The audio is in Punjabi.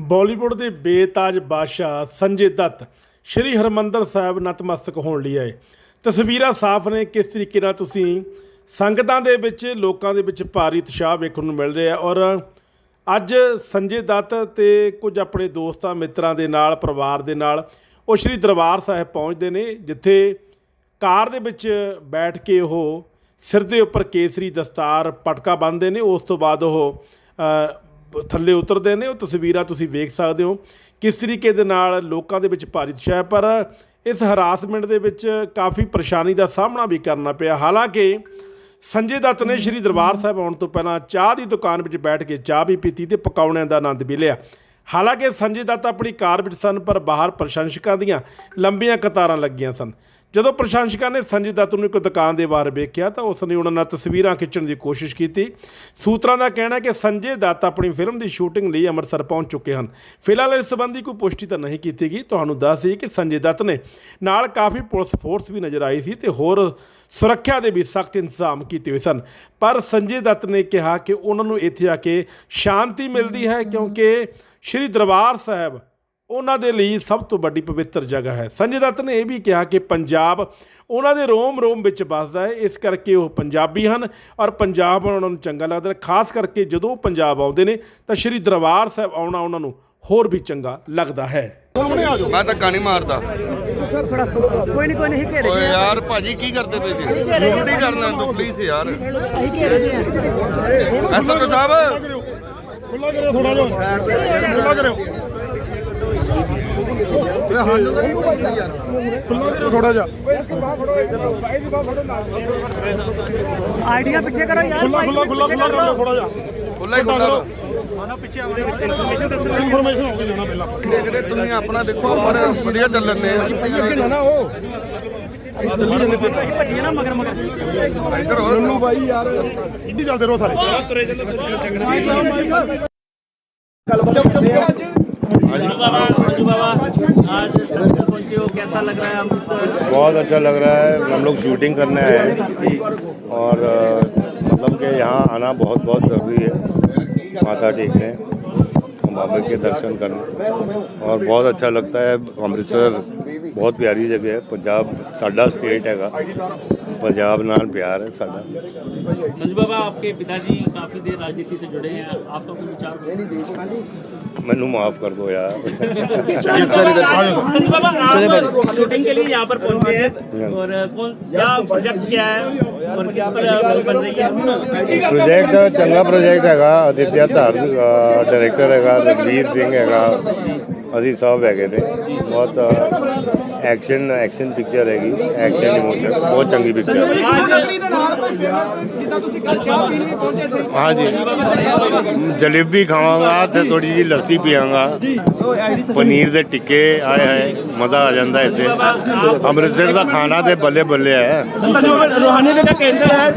ਬਾਲੀਵੁੱਡ ਦੇ ਬੇਤਾਜ ਬਾਦਸ਼ਾਹ ਸੰਜੇ ਦੱਤ ਸ਼੍ਰੀ ਹਰਮੰਦਰ ਸਾਹਿਬ ਨਤਮਸਤਕ ਹੋਣ ਲਈ ਆਏ। ਤਸਵੀਰਾਂ ਸਾਫ਼ ਨੇ, ਕਿਸ ਤਰੀਕੇ ਨਾਲ ਤੁਸੀਂ ਸੰਗਤਾਂ ਦੇ ਵਿੱਚ, ਲੋਕਾਂ ਦੇ ਵਿੱਚ ਭਾਰੀ ਉਤਸ਼ਾਹ ਵੇਖਣ ਨੂੰ ਮਿਲ ਰਿਹਾ ਔਰ ਅੱਜ ਸੰਜੇ ਦੱਤ ਤੇ ਕੁਝ ਆਪਣੇ ਦੋਸਤਾਂ, ਮਿੱਤਰਾਂ ਦੇ ਨਾਲ, ਪਰਿਵਾਰ ਦੇ ਨਾਲ ਉਹ ਸ਼੍ਰੀ ਦਰਬਾਰ ਸਾਹਿਬ ਪਹੁੰਚਦੇ ਨੇ, ਜਿੱਥੇ ਕਾਰ ਦੇ ਵਿੱਚ ਬੈਠ ਕੇ ਉਹ ਸਿਰ ਦੇ ਉੱਪਰ ਕੇਸਰੀ ਦਸਤਾਰ, ਪਟਕਾ ਬੰਨ੍ਹਦੇ ਨੇ। ਉਸ ਤੋਂ ਬਾਅਦ ਉਹ ਥੱਲੇ ਉਤਰਦੇ ਨੇ, ਉਹ ਤਸਵੀਰਾਂ ਤੁਸੀਂ ਵੇਖ ਸਕਦੇ ਹੋ। ਕਿਸ ਤਰੀਕੇ ਦੇ ਨਾਲ ਲੋਕਾਂ ਦੇ ਵਿੱਚ ਭਾਰੀ ਉਤਸ਼ਾਹ ਹੈ ਪਰ ਇਸ ਹਰਾਸਮੈਂਟ ਦੇ ਵਿੱਚ ਕਾਫੀ ਪਰੇਸ਼ਾਨੀ ਦਾ ਸਾਹਮਣਾ ਵੀ ਕਰਨਾ ਪਿਆ। ਹਾਲਾਂਕਿ ਸੰਜੇ ਦੱਤ ਨੇ ਸ਼੍ਰੀ ਦਰਬਾਰ ਸਾਹਿਬ ਆਉਣ ਤੋਂ ਪਹਿਲਾਂ ਚਾਹ ਦੀ ਦੁਕਾਨ ਵਿੱਚ ਬੈਠ ਕੇ ਚਾਹ ਵੀ ਪੀਤੀ ਤੇ ਪਕੌੜਿਆਂ ਦਾ ਆਨੰਦ ਵੀ ਲਿਆ। ਹਾਲਾਂਕਿ ਸੰਜੇ ਦੱਤ ਆਪਣੀ ਕਾਰ ਵਿੱਚ ਸਨ, ਪਰ ਬਾਹਰ ਪ੍ਰਸ਼ੰਸਕਾਂ ਦੀਆਂ ਲੰਬੀਆਂ ਕਤਾਰਾਂ ਲੱਗੀਆਂ ਸਨ। ਜਦੋਂ ਪ੍ਰਸ਼ੰਸਕਾਂ ਨੇ ਸੰਜੇ ਦੱਤ ਨੂੰ ਇੱਕ ਦੁਕਾਨ ਦੇ ਬਾਹਰ ਵੇਖਿਆ ਤਾਂ ਉਸ ਨੇ ਉਹਨਾਂ ਨਾਲ ਤਸਵੀਰਾਂ ਖਿੱਚਣ ਦੀ ਕੋਸ਼ਿਸ਼ ਕੀਤੀ। ਸੂਤਰਾਂ ਦਾ ਕਹਿਣਾ ਹੈ ਕਿ ਸੰਜੇ ਦੱਤ ਆਪਣੀ ਫਿਲਮ ਦੀ ਸ਼ੂਟਿੰਗ ਲਈ ਅੰਮ੍ਰਿਤਸਰ ਪਹੁੰਚ ਚੁੱਕੇ ਹਨ। ਫਿਲਹਾਲ ਇਸ ਸੰਬੰਧੀ ਕੋਈ ਪੁਸ਼ਟੀ ਤਾਂ ਨਹੀਂ ਕੀਤੀ ਗਈ। ਤੁਹਾਨੂੰ ਦੱਸ ਦਈਏ ਕਿ ਸੰਜੇ ਦੱਤ ਨੇ ਨਾਲ ਕਾਫੀ ਪੁਲਿਸ ਫੋਰਸ ਵੀ ਨਜ਼ਰ ਆਈ ਸੀ ਤੇ ਹੋਰ ਸੁਰੱਖਿਆ ਦੇ ਵੀ ਸਖਤ ਇੰਤਜ਼ਾਮ ਕੀਤੇ ਹੋਏ ਸਨ। ਪਰ ਸੰਜੇ ਦੱਤ ਨੇ ਕਿਹਾ ਕਿ ਉਹਨਾਂ ਨੂੰ ਇੱਥੇ ਆ ਕੇ ਸ਼ਾਂਤੀ ਮਿਲਦੀ ਹੈ ਕਿਉਂਕਿ ਸ਼੍ਰੀ ਦਰਬਾਰ ਸਾਹਿਬ ਉਹਨਾਂ ਦੇ ਲਈ ਸਭ ਤੋਂ ਵੱਡੀ ਪਵਿੱਤਰ ਜਗ੍ਹਾ ਹੈ। ਸੰਜੇ ਦੱਤ ਨੇ ਇਹ ਵੀ ਕਿਹਾ ਕਿ ਪੰਜਾਬ ਉਹਨਾਂ ਦੇ ਰੋਮ ਰੋਮ ਵਿੱਚ ਵੱਸਦਾ ਹੈ। ਇਸ ਕਰਕੇ ਉਹ ਪੰਜਾਬੀ ਹਨ ਔਰ ਪੰਜਾਬ ਉਹਨਾਂ ਨੂੰ ਚੰਗਾ ਲੱਗਦਾ ਹੈ। ਖਾਸ ਕਰਕੇ ਜਦੋਂ ਉਹ ਪੰਜਾਬ ਆਉਂਦੇ ਨੇ ਤਾਂ ਸ਼੍ਰੀ ਦਰਬਾਰ ਸਾਹਿਬ ਆਉਣਾ ਉਹਨਾਂ ਨੂੰ ਹੋਰ ਵੀ ਚੰਗਾ ਲੱਗਦਾ ਹੈ। ਮੈਂ ਧੱਕਾ ਨਹੀਂ ਮਾਰਦਾ। ਕੋਈ ਨਹੀਂ ਕੋਈ ਨਹੀਂ ਘੇਰੇ ਓਏ ਯਾਰ ਭਾਜੀ ਕੀ ਕਰਦੇ ਪਏ ਜੀ? ਉਲਟੀ ਕਰਨਾ ਤੂੰ ਪਲੀਜ਼ ਯਾਰ। ਅਸੀਂ ਘੇਰੇ ਦੇ ਐਸਐਚਓ ਸਾਹਿਬ। ਖੁੱਲਾ ਕਰਿਓ ਥੋੜਾ ਜਿਹਾ। ਖੁੱਲਾ ਕਰਿਓ। ਓਏ ਹੱਲ ਦਾ ਕੀ ਪੈਂਦਾ ਯਾਰ ਥੋੜਾ ਜਿਹਾ ਆਈਡੀਆ ਪਿੱਛੇ ਕਰੋ ਯਾਰ ਖੁੱਲਾ ਖੁੱਲਾ ਖੁੱਲਾ ਖੁੱਲਾ ਕਰੋ। ਥੋੜਾ ਜਿਹਾ ਖੁੱਲਾ ਹੀ ਖੁੱਲਾ ਕਰੋ। ਆਣਾ ਪਿੱਛੇ ਆਉਂਦੇ ਇਨਫੋਰਮੇਸ਼ਨ ਹੋ ਕੇ ਜਾਣਾ ਪਹਿਲਾਂ। ਦੇਖਦੇ ਤੁਸੀਂ ਆਪਣਾ ਦੇਖੋ ਬੜਾ ਵਧੀਆ ਚੱਲਣ ਨੇ ਪਹਿਲਾਂ ਨਾ ਉਹ। ਇੱਧਰ ਹੋਰ। ਨੂੰ ਬਾਈ ਯਾਰ ਇੰਡੀ ਚੱਲਦੇ ਰਹੋ ਸਾਰੇ। ਤੁਰੇ ਚੱਲੋ ਤੁਰੇ ਚੱਲੋ ਗੱਲ ਬੋਲੋ ਅੱਜ संजू बाबा आज संसद पहुँचे हो कैसा लग रहा है अमृतसर बहुत अच्छा लग रहा है। हम लोग शूटिंग करने आए हैं। और मतलब कि यहाँ आना बहुत बहुत ज़रूरी है। माथा टेकने बाबा के दर्शन करने। और बहुत अच्छा लगता है। अमृतसर बहुत प्यारी जगह है। पंजाब साडा स्टेट हैगा। पंजाब नाल प्यार है साडा संजू बाबा आपके पिताजी काफी देर राजनीति से जुड़े हैं आपका कोई विचार मैनू माफ़ कर दो यार संजू बाबा आप शूटिंग के लिए यहाँ पर पहुंचे हैं और कौन क्या प्रोजेक्ट क्या है और किस पर बन रही है ਪ੍ਰੋਜੈਕਟ ਚੰਗਾ ਪ੍ਰੋਜੈਕਟ ਹੈਗਾ ਅਦਿੱਤਿਆ ਧਰ ਡਾਇਰੈਕਟਰ ਹੈਗਾ ਰਗਵੀਰ ਸਿੰਘ ਹੈਗਾ ਅਸੀਂ ਸਭ ਹੈਗੇ ਨੇ ਬਹੁਤ ਐਕਸ਼ਨ ਐਕਸ਼ਨ ਪਿਕਚਰ ਹੈਗੀ ਐਕਸ਼ਨ ਇਮੋਸ਼ਨ ਬਹੁਤ ਚੰਗੀ ਪਿਕਚਰ ਹੈ। ਜਿੱਦਾਂ ਤੁਸੀਂ ਕੱਲ ਚਾਹ ਪੀਣ ਵੀ ਪਹੁੰਚੇ ਸੀ। ਹਾਂਜੀ। ਜਲੇਬੀ ਖਾਵਾਂਗਾ ਤੇ ਥੋੜੀ ਜੀ ਲੱਸੀ ਪੀਵਾਂਗਾ ਪਨੀਰ ਦੇ ਟਿੱਕੇ ਆਏ ਆਏ ਮਜ਼ਾ ਆ ਜਾਂਦਾ ਇੱਥੇ। ਅੰਮ੍ਰਿਤਸਰ ਦਾ ਖਾਣਾ ਤੇ ਬੱਲੇ ਬੱਲੇ ਹੈ ਰੋਹਾਨੀ ਦਾ ਕੇਂਦਰ ਹੈ